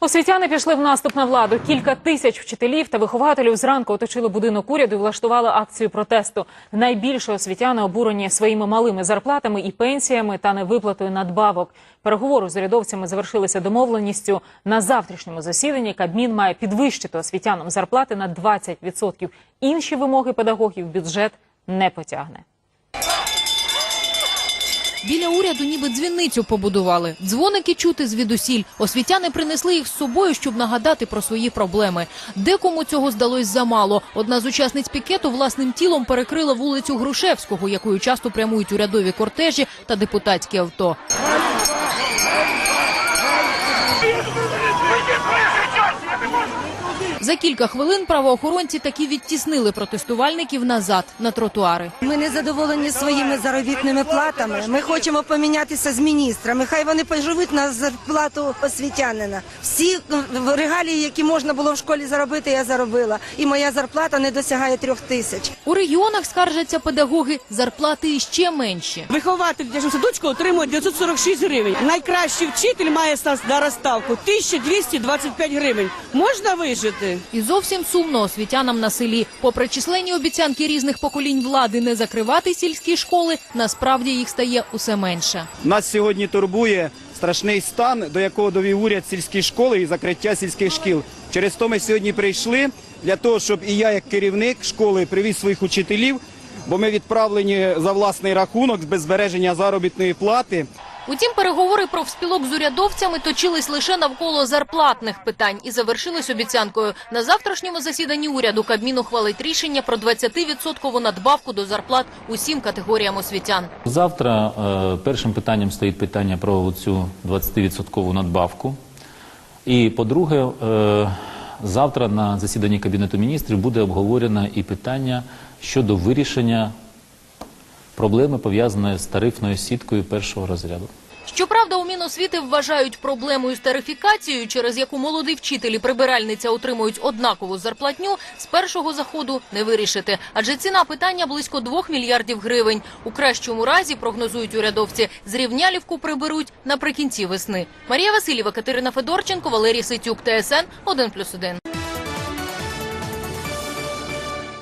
Освітяни пішли в наступ на владу. Кілька тисяч вчителів та вихователів зранку оточили будинок уряду і влаштували акцію протесту. Найбільше освітяни обурені своїми малими зарплатами і пенсіями та невиплатою надбавок. Переговори з урядовцями завершилися домовленістю. На завтрашньому засіданні Кабмін має підвищити освітянам зарплати на 20%. Інші вимоги педагогів бюджет не потягне. Біля уряду ніби дзвіницю побудували. Дзвоники чути звідусіль. Освітяни принесли їх з собою, щоб нагадати про свої проблеми. Декому цього здалось замало. Одна з учасниць пікету власним тілом перекрила вулицю Грушевського, якою часто прямують урядові кортежі та депутатські авто. За кілька хвилин правоохоронці таки відтіснили протестувальників назад на тротуари. Ми не задоволені своїми заробітними платами. Ми хочемо помінятися з міністрами. Хай вони поживуть на зарплату освітянина. Всі е, регалії, які можна було в школі заробити, я заробила. І моя зарплата не досягає трьох тисяч. У регіонах скаржаться педагоги, зарплати іще менші. Вихователь дитячого садочку отримує 946 гривень. Найкращий вчитель має стас на розставку 1225 гривень. Можна вижити? І зовсім сумно освітянам на селі. Попри численні обіцянки різних поколінь влади не закривати сільські школи, насправді їх стає усе менше. Нас сьогодні турбує страшний стан, до якого довів уряд сільські школи і закриття сільських шкіл. Через то ми сьогодні прийшли для того, щоб і я, як керівник школи, привіз своїх учителів, бо ми відправлені за власний рахунок без збереження заробітної плати. Утім, переговори профспілок з урядовцями точились лише навколо зарплатних питань і завершились обіцянкою. На завтрашньому засіданні уряду Кабмін ухвалить рішення про 20% надбавку до зарплат усім категоріям освітян. Завтра е, першим питанням стоїть питання про цю 20% надбавку. І по-друге, е, завтра на засіданні Кабінету міністрів буде обговорено і питання щодо вирішення проблеми, пов'язаної з тарифною сіткою першого розряду. Щоправда, у Міносвіти вважають проблемою з тарифікацією, через яку молоді вчителі прибиральниця отримують однакову зарплатню, з першого заходу не вирішити. Адже ціна питання близько 2 мільярдів гривень. У кращому разі, прогнозують урядовці, зрівнялівку приберуть наприкінці весни. Марія Васильєва, Катерина Федорченко, Валерій Ситюк, ТСН 1+,1.